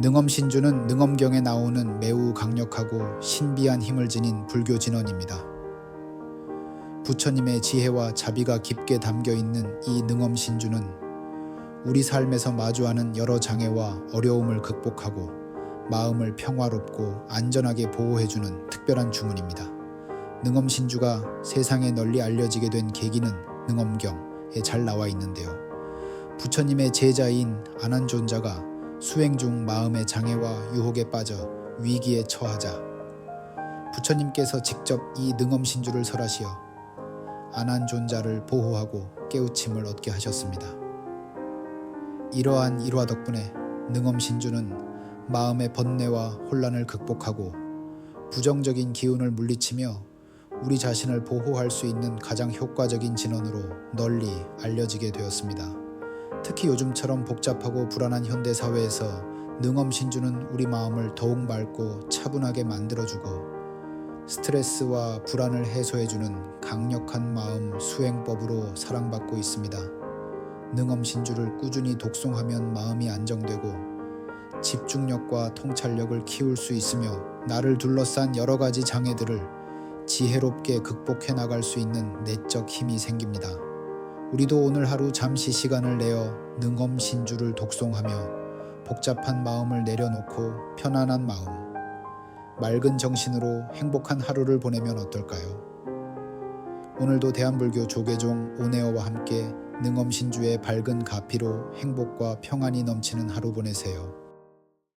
능엄신주는 능엄경에 나오는 매우 강력하고 신비한 힘을 지닌 불교 진원입니다. 부처님의 지혜와 자비가 깊게 담겨 있는 이 능엄신주는 우리 삶에서 마주하는 여러 장애와 어려움을 극복하고 마음을 평화롭고 안전하게 보호해주는 특별한 주문입니다. 능엄신주가 세상에 널리 알려지게 된 계기는 능엄경에 잘 나와 있는데요. 부처님의 제자인 아난존자가 수행 중 마음의 장애와 유혹에 빠져 위기에 처하자 부처님께서 직접 이 능엄신주를 설하시어 아난존자를 보호하고 깨우침을 얻게 하셨습니다. 이러한 일화 덕분에 능엄신주는 마음의 번뇌와 혼란을 극복하고 부정적인 기운을 물리치며 우리 자신을 보호할 수 있는 가장 효과적인 진원으로 널리 알려지게 되었습니다. 특히 요즘처럼 복잡하고 불안한 현대 사회에서 능엄신주는 우리 마음을 더욱 맑고 차분하게 만들어주고 스트레스와 불안을 해소해주는 강력한 마음 수행법으로 사랑받고 있습니다. 능엄신주를 꾸준히 독송하면 마음이 안정되고 집중력과 통찰력을 키울 수 있으며 나를 둘러싼 여러 가지 장애들을 지혜롭게 극복해 나갈 수 있는 내적 힘이 생깁니다. 우리도 오늘 하루 잠시 시간을 내어 능엄 신주를 독송하며 복잡한 마음을 내려놓고 편안한 마음, 맑은 정신으로 행복한 하루를 보내면 어떨까요? 오늘도 대한불교 조계종 오네어와 함께 능엄신주의 밝은 가피로 행복과 평안이 넘치는 하루 보내세요.